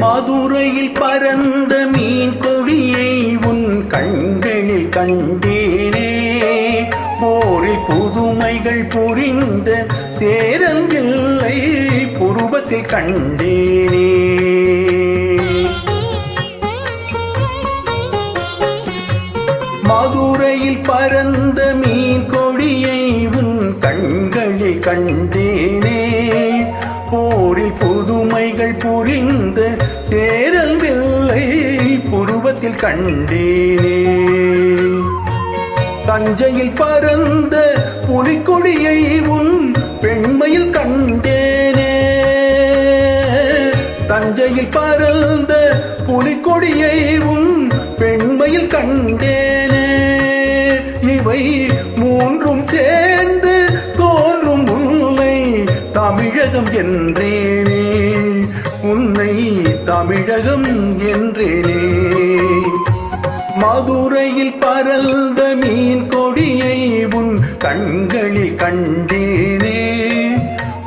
மதுரையில் பறந்த மீன் கொடியை உன் கண்களில் கண்டேனே. போரில் புதுமைகள் புரிந்த சேரங்கில்லை புருவத்தில் கண்டேனே. மதுரையில் பறந்த மீன் கொடியை உன் கண்களில் கண்டேனே. போரில் புதுமைகள் புரிந்த சேரல் வெள்ளை புருவத்தில் கண்டேனே. தஞ்சையில் பறந்த புலிக்கொடியை உன் பெண்மையில் கண்டேனே. தஞ்சையில் பறந்த புலிக்கொடியை உன் பெண்மையில் கண்டேனே. இவை என்றேனே உன்னை தமிழகம் என்றேனே. மதுரையில் பறந்த மீன் கொடியை உன் கண்களில் கண்டேனே.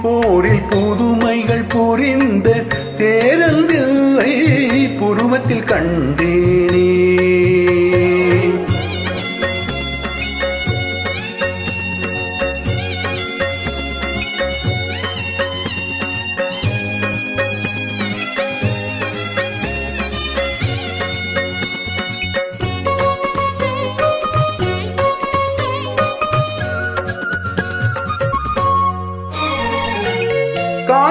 போரில் புதுமைகள் புரிந்த சேரல் புருவத்தில் கண்டேனே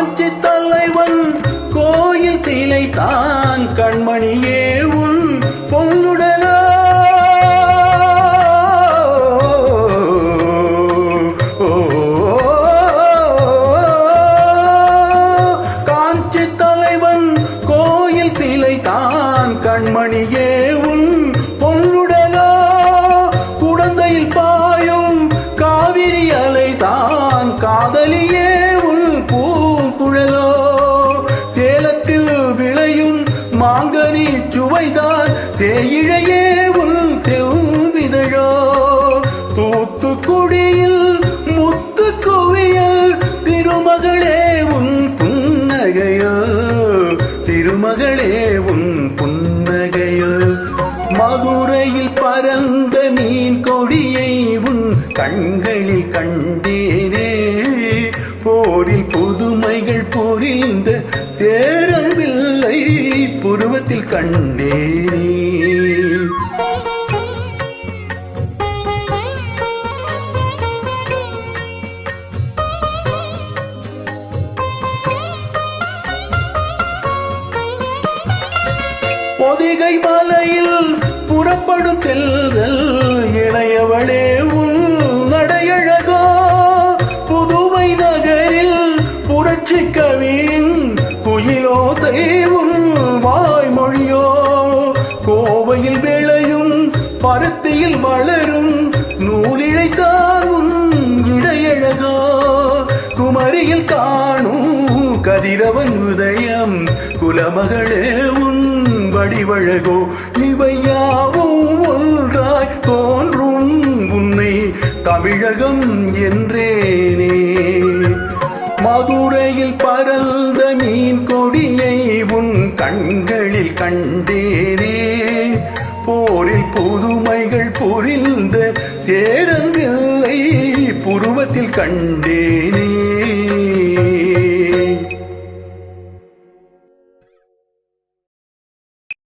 காஞ்சி தலைவன் கோயில் சிலை தான் கண்மணியே. மகளே உன் புன்னகையில் மதுரையில் பறந்த மீன் கொடியை உன் கண்களில் கண்டேனே. போரில் புதுமைகள் புரிந்த சேரவில்லை புருவத்தில் கண்டேனே. பொதிகை மலையில் புறப்படும் செல்கள் இளையவளே உன் நடையழகோ? புதுவை நகரில் புரட்சி கவியின் குயிலோசை உன் வாய்மொழியோ? கோவையில் விளையும் பருத்தியில் வளரும் நூலிழைத்தான் உன் இடையழகோ? குமரியில் காணும் கதிரவன் உதயம் குலமகளே உன் வடிவழகோ இவையாவும் ஒன்றாய் தோன்றும் உன்னை தமிழகம் என்றேனே. மதுரையில் பறந்த மீன் கொடியை உன் கண்களில் கண்டேனே. போரில் புதுமைகள் புரிந்த சேரந்தில்லை புருவத்தில் கண்டேனே.